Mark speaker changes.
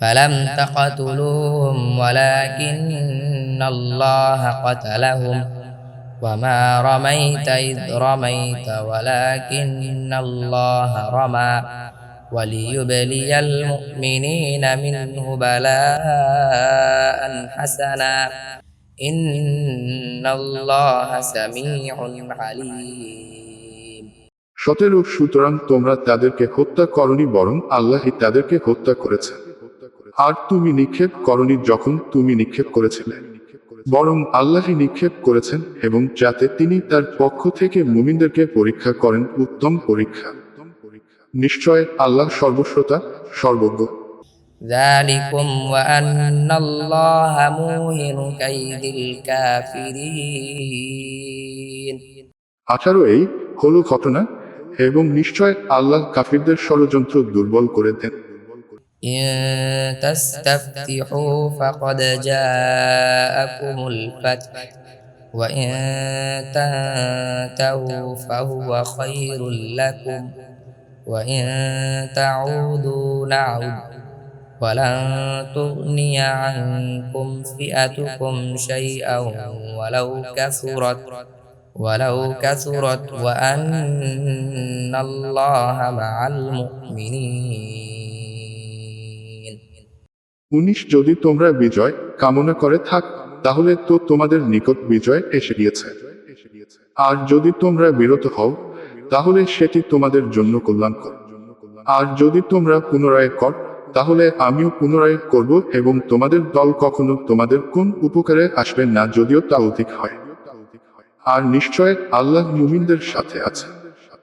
Speaker 1: فلم تقتلوهم ولكن الله قتلهم وما رميت إذ رميت ولكن الله رمى وليبلي المؤمنين منه بلاء حسنا إن الله سميع عليم
Speaker 2: সতেরো সুতরাং তোমরা তাদেরকে হত্যা করনি বরং আল্লাহই তাদেরকে হত্যা করেছে আর তুমি নিক্ষেপ করনি যখন তুমি নিক্ষেপ করেছিলে বরং আল্লাহই নিক্ষেপ করেছেন এবং যাতে তিনি তার পক্ষ থেকে মুমিনদেরকে পরীক্ষা করেন উত্তম পরীক্ষা নিশ্চয় আল্লাহ সর্বশ্রোতা সর্বজ্ঞ
Speaker 1: ذلكم وأن الله موهن كيد الكافرين
Speaker 2: আঠারো এই হলো ঘটনা এবং নিশ্চয় আল্লাহ কাফিরদের ষড়যন্ত্র দুর্বল করে দেন
Speaker 1: إن تستفتحوا فقد جاءكم الفتح وإن تنتهوا فهو خير لكم وإن تعودوا نعد ولن تغني عنكم فئتكم شيئا ولو كثرت ولو كثرت وأن الله مع المؤمنين.
Speaker 2: উনিশ যদি তোমরা বিজয় কামনা করে থাক, তাহলে তো তোমাদের নিকট বিজয় এসে গিয়েছে। আর যদি তোমরা বিরত হও, তাহলে সেটি তোমাদের জন্য কল্যাণকর। আর যদি তোমরা পুনরায় কর, তাহলে আমিও পুনরায় করব এবং তোমাদের দল কখনো তোমাদের কোন উপকারে আসবে না, যদিও তা অধিক হয়। আর নিশ্চয় আল্লাহ মুমিনদের সাথে আছে।